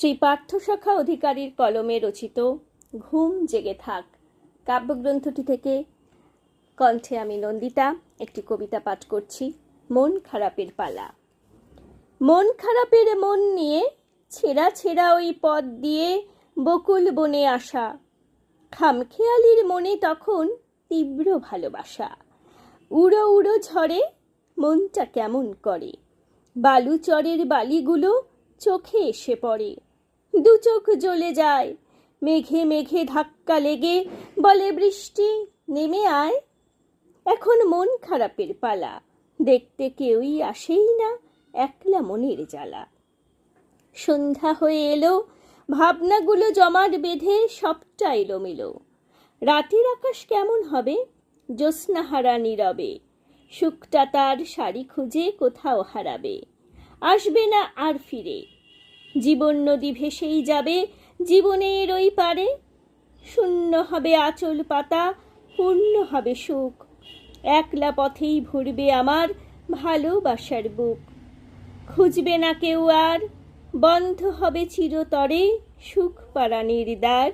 শ্রী পার্থসখা অধিকারীর কলমে রচিত ঘুম জেগে থাক। কাব্যগ্রন্থটি থেকে কণ্ঠে আমি নন্দিতা, একটি কবিতা পাঠ করছি, মন খারাপের পালা। মন খারাপের মন নিয়ে ছেঁড়া ছেঁড়া ওই পথ দিয়ে বকুল বনে আসা। খামখেয়ালির মনে তখন তীব্র ভালোবাসা। উড়ো উড়ো ঝড়ে মনটা কেমন করে? বালুচরের বালিগুলো চোখে এসে পড়ে। দু চোখ জ্বলে যায়। মেঘে মেঘে ধাক্কা লেগে বলে, বৃষ্টি, নেমে আয়। এখন মন খারাপের পালা। দেখতে কেউই আসেই না, একলা মনের জ্বালা। সন্ধ্যা হয়ে এলো, ভাবনাগুলো জমাট বেঁধে সবটা এলোমেলো। রাতের আকাশ কেমন হবে? জ্যোৎস্নাহারা নীরবে। শুকটা তার শাড়ি খুঁজে কোথাও হারাবে। আসবে না আর ফিরে। জীবন নদী ভেসেই যাবে, জীবনের ওই পারে। শূন্য হবে আচল পাতা, পূর্ণ হবে সুখ। একলা পথেই ভরবে আমার ভালোবাসার বুক। খুঁজবে না কেউ আর, বন্ধ হবে চিরতরে সুখ পারানির দ্বার।